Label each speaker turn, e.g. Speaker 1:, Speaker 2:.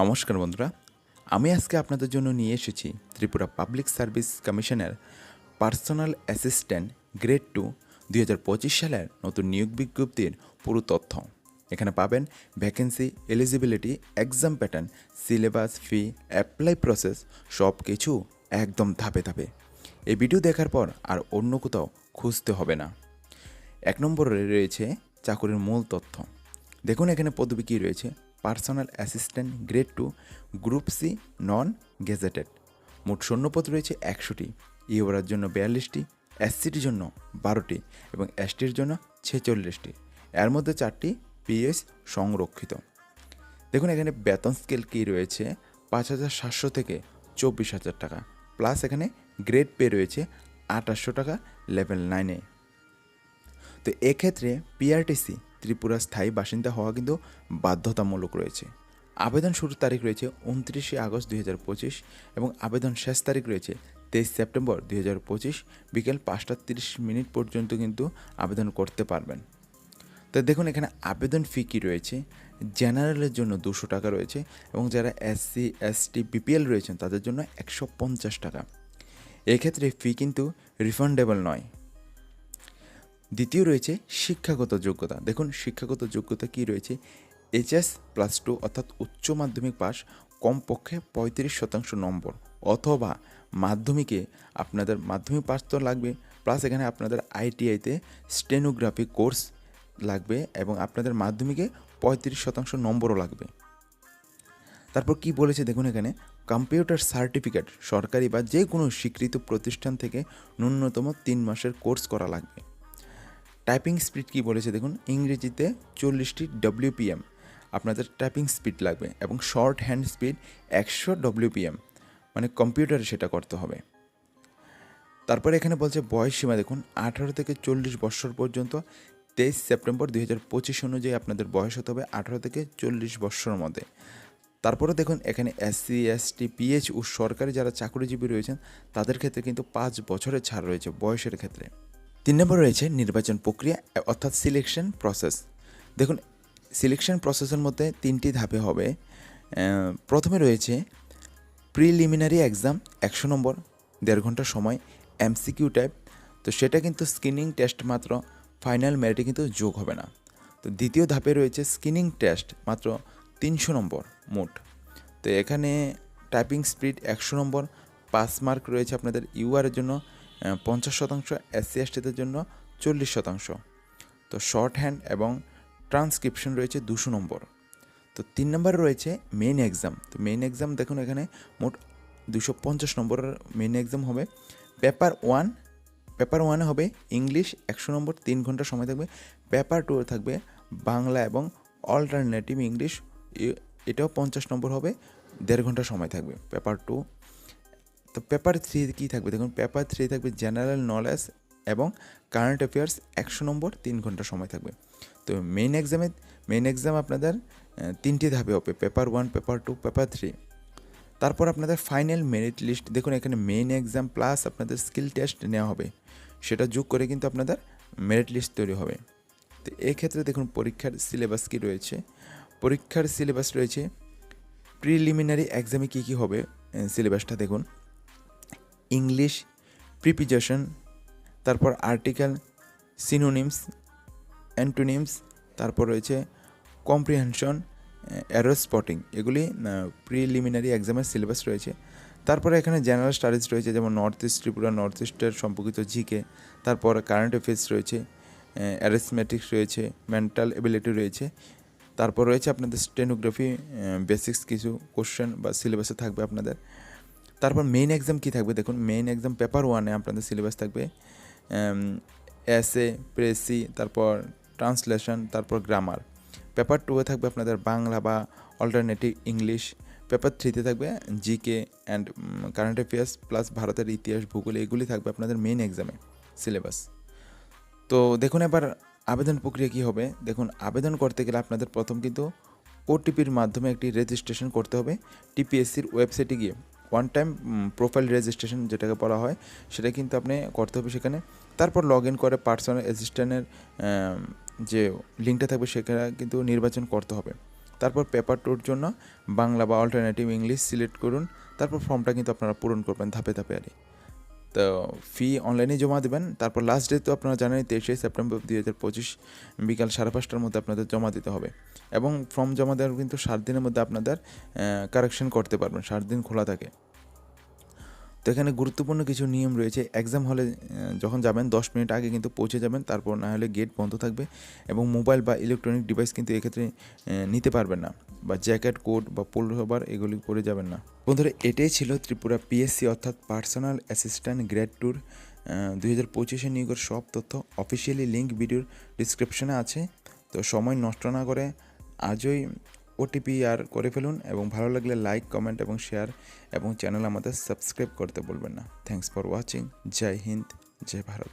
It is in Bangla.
Speaker 1: নমস্কার বন্ধুরা, আমি আজকে আপনাদের জন্য নিয়ে এসেছি ত্রিপুরা পাবলিক সার্ভিস কমিশনের পার্সোনাল অ্যাসিস্ট্যান্ট গ্রেড টু দুই হাজার পঁচিশ সালের নতুন নিয়োগ বিজ্ঞপ্তির পুরো তথ্য। এখানে পাবেন vacancy eligibility exam pattern syllabus fee apply process সব কিছু একদম ধাপে ধাপে। এই ভিডিও দেখার পর আর অন্য কোথাও খুঁজতে হবে না। এক নম্বরে রয়েছে চাকুরির মূল তথ্য। দেখুন এখানে পদবি কী রয়েছে। Personal assistant grade two group C non gazetted মোট শূন্যপদ রয়েছে একশোটি। ইউরার জন্য বিয়াল্লিশটি, এসসিটির জন্য বারোটি এবং এসটির জন্য ছেচল্লিশটি। এর মধ্যে চারটি পিএস সংরক্ষিত। দেখুন এখানে বেতন স্কেল কী রয়েছে? পাঁচ হাজার সাতশো থেকে চব্বিশ হাজার টাকা। প্লাস এখানে গ্রেড পে রয়েছে আঠাশশো টাকা লেভেল নাইনে তো এক্ষেত্রে পিআরটিসি ত্রিপুরা স্থায়ী বাসিন্দা হওয়া কিন্তু বাধ্যতামূলক রয়েছে। আবেদন শুরুর তারিখ রয়েছে উনত্রিশে আগস্ট দুই হাজার পঁচিশ এবং আবেদন শেষ তারিখ রয়েছে তেইশ সেপ্টেম্বর দুই হাজার পঁচিশ বিকেল পাঁচটা তিরিশ মিনিট পর্যন্ত কিন্তু আবেদন করতে পারবেন। তো দেখুন এখানে আবেদন ফি কী রয়েছে? জেনারেলের জন্য দুশো টাকা রয়েছে এবং যারা এসসি এসটি বিপিএল রয়েছেন তাদের জন্য একশো পঞ্চাশ টাকা। এক্ষেত্রে ফি কিন্তু রিফান্ডেবল নয়। দ্বিতীয় রয়েছে শিক্ষাগত যোগ্যতা। দেখুন, শিক্ষাগত যোগ্যতা কি রয়েছে? এইচএস প্লাস টু অর্থাৎ উচ্চ মাধ্যমিক পাস, কমপক্ষে পঁয়ত্রিশ শতাংশ নম্বর। অথবা মাধ্যমিকে আপনাদের মাধ্যমিক পাস তো লাগবে, প্লাস এখানে আপনাদের আইটিআইতে স্টেনোগ্রাফি কোর্স লাগবে এবং আপনাদের মাধ্যমিকে পঁয়ত্রিশ শতাংশ নম্বরও লাগবে। তারপর কি বলেছে? দেখুন এখানে, কম্পিউটার সার্টিফিকেট সরকারি বা যে কোনো স্বীকৃত প্রতিষ্ঠান থেকে ন্যূনতম তিন মাসের কোর্স করা লাগবে। টাইপিং স্পিড কি বলেছে দেখুন? ইংরেজিতে চল্লিশটি ডব্লিউপিএম আপনাদের টাইপিং স্পিড লাগবে এবং শর্ট হ্যান্ড স্পিড একশো ডব্লিউপিএম মানে কম্পিউটারে সেটা করতে হবে। তারপরে এখানে বলছে বয়স সীমা দেখুন, আঠারো থেকে চল্লিশ বছর পর্যন্ত, তেইশ সেপ্টেম্বর দুই হাজার পঁচিশ অনুযায়ী আপনাদের বয়স হতে হবে আঠারো থেকে চল্লিশ বছরের মধ্যে। তারপরে দেখুন, এখানে এসসি এসটি পিএইচ ও সরকারি যারা চাকরিজীবী রয়েছেন, তাদের ক্ষেত্রে কিন্তু পাঁচ বছরের ছাড় রয়েছে বয়সের ক্ষেত্রে। তিন নম্বর রয়েছে নির্বাচন প্রক্রিয়া অর্থাৎ সিলেকশন প্রসেস দেখুন সিলেকশন প্রসেসের মধ্যে তিনটি ধাপে হবে। প্রথমে রয়েছে প্রিলিমিনারি এক্সাম একশো নম্বর, দেড় ঘণ্টা সময় এমসিকিউ টাইপ তো সেটা কিন্তু স্ক্রিনিং টেস্ট মাত্র ফাইনাল মেরিটে কিন্তু যোগ হবে না। তো দ্বিতীয় ধাপে রয়েছে স্ক্রিনিং টেস্ট মাত্র তিনশো নম্বর, মোট। তো এখানে টাইপিং স্পিড একশো নম্বর পাস মার্ক রয়েছে আপনাদের ইউআরের জন্য। পঞ্চাশ শতাংশ এসসি এসটিদের জন্য চল্লিশ শতাংশ। তো শর্ট হ্যান্ড এবং ট্রান্সক্রিপশন রয়েছে দুশো নম্বর। তো তিন নম্বরে রয়েছে মেইন এক্সাম তো মেইন এক্সাম দেখুন এখানে মোট দুশো পঞ্চাশ নম্বরের মেইন এক্সাম হবে। পেপার ওয়ান পেপার ওয়ানে হবে ইংলিশ একশো নম্বর, তিন ঘণ্টা সময় থাকবে। পেপার টু থাকবে বাংলা এবং অল্টারনেটিভ ইংলিশ এটাও পঞ্চাশ নম্বর হবে, দেড় ঘণ্টা সময় থাকবে। পেপার টু তো পেপার থ্রি কী থাকবে? দেখুন পেপার থ্রি থাকবে জেনারেল নলেজ এবং কারেন্ট অ্যাফেয়ার্স একশো নম্বর, তিন ঘণ্টা সময় থাকবে। তো মেইন এক্সামে মেইন এক্সাম আপনাদের তিনটি ধাপে হবে paper one paper two paper three তারপর আপনাদের ফাইনাল মেরিট লিস্ট দেখুন, এখানে মেইন এক্সাম প্লাস আপনাদের স্কিল টেস্ট নেওয়া হবে। সেটা যোগ করে কিন্তু আপনাদের মেরিট লিস্ট তৈরি হবে। তো এক্ষেত্রে দেখুন, পরীক্ষার সিলেবাস কী রয়েছে? পরীক্ষার সিলেবাস রয়েছে প্রিলিমিনারি এক্সামে কী কী হবে? সিলেবাসটা দেখুন। ইংলিশ প্রিপিজেশন, তারপর আর্টিকেল সিনোনিমস অ্যান্টোনিমস তারপর রয়েছে কম্প্রিহেনশন অ্যারো স্পটিং এগুলি প্রিলিমিনারি এক্সামের সিলেবাস রয়েছে। তারপরে এখানে জেনারেল স্টাডিজ রয়েছে, যেমন নর্থ ইস্ট ত্রিপুরা নর্থ ইস্টের সম্পর্কিত জিকে, তারপর কারেন্ট অ্যাফেয়ার্স রয়েছে অ্যারিথমেটিক্স রয়েছে মেন্টাল এবিলিটি রয়েছে। তারপর রয়েছে আপনাদের স্টেনোগ্রাফি বেসিক্স কিছু কোশ্চেন বা সিলেবাসে থাকবে আপনাদের। তারপর মেইন এক্সাম কী থাকবে? দেখুন মেইন এক্সাম পেপার ওয়ানে আপনাদের সিলেবাস থাকবে এসএ প্রেসি তারপর ট্রান্সলেশন তারপর গ্রামার পেপার টুয়ে থাকবে আপনাদের বাংলা বা অল্টারনেটিভ ইংলিশ পেপার থ্রিতে থাকবে GK and current affairs plus ভারতের ইতিহাস, ভূগোল, এগুলি থাকবে আপনাদের মেইন এক্সামে সিলেবাস তো দেখুন এবার আবেদন প্রক্রিয়া কী হবে? দেখুন, আবেদন করতে গেলে আপনাদের প্রথম কিন্তু ওটিপির মাধ্যমে একটি রেজিস্ট্রেশন করতে হবে টিপিএসসির ওয়েবসাইটে গিয়ে। ওয়ান টাইম প্রোফাইল রেজিস্ট্রেশন যেটাকে বলা হয়, সেটা কিন্তু আপনি করতে হবে সেখানে। তারপর লগ ইন করে পার্সোনাল অ্যাসিস্ট্যান্টের যে লিঙ্কটা থাকবে সেখানে কিন্তু নির্বাচন করতে হবে। তারপর পেপার টুর জন্য বাংলা বা অল্টারনেটিভ ইংলিশ সিলেক্ট করুন। তারপর ফর্মটা কিন্তু আপনারা পূরণ করবেন ধাপে ধাপে আর। তো ফি অনলাইনে জমা দেবেন। তারপর লাস্ট ডেট তো আপনারা জানেন তেইশে সেপ্টেম্বর দুই হাজার পঁচিশ বিকাল সাড়ে পাঁচটার মধ্যে আপনাদের জমা দিতে হবে। এবং ফর্ম জমা দেওয়ার কিন্তু সাত দিনের মধ্যে আপনাদের কারেকশন করতে পারবেন, সাত দিন খোলা থাকে। তো এখানে গুরুত্বপূর্ণ কিছু নিয়ম রয়েছে। এক্সাম হলে যখন যাবেন, দশ মিনিট আগে কিন্তু পৌঁছে যাবেন, তারপর না হলে গেট বন্ধ থাকবে এবং মোবাইল বা ইলেকট্রনিক ডিভাইস কিন্তু এক্ষেত্রে নিতে পারবেন না। বা জ্যাকেট কোট বা পোল রবার এগুলি পরে যাবেন না। বন্ধুরা, এটাই ছিল ত্রিপুরা পিএসসি অর্থাৎ পার্সোনাল অ্যাসিস্ট্যান্ট গ্রেড ট্যুর দুই হাজার পঁচিশে নিয়োগের সব তথ্য। অফিসিয়ালি লিঙ্ক ভিডিওর ডিসক্রিপশনে আছে। তো সময় নষ্ট না করে আজই ওটিপি আর করে ফেলুন এবং ভালো লাগলে লাইক কমেন্ট এবং শেয়ার এবং চ্যানেল আমাদের সাবস্ক্রাইব করতে বলবেন না। থ্যাংকস ফর ওয়াচিং জয় হিন্দ, জয় ভারত।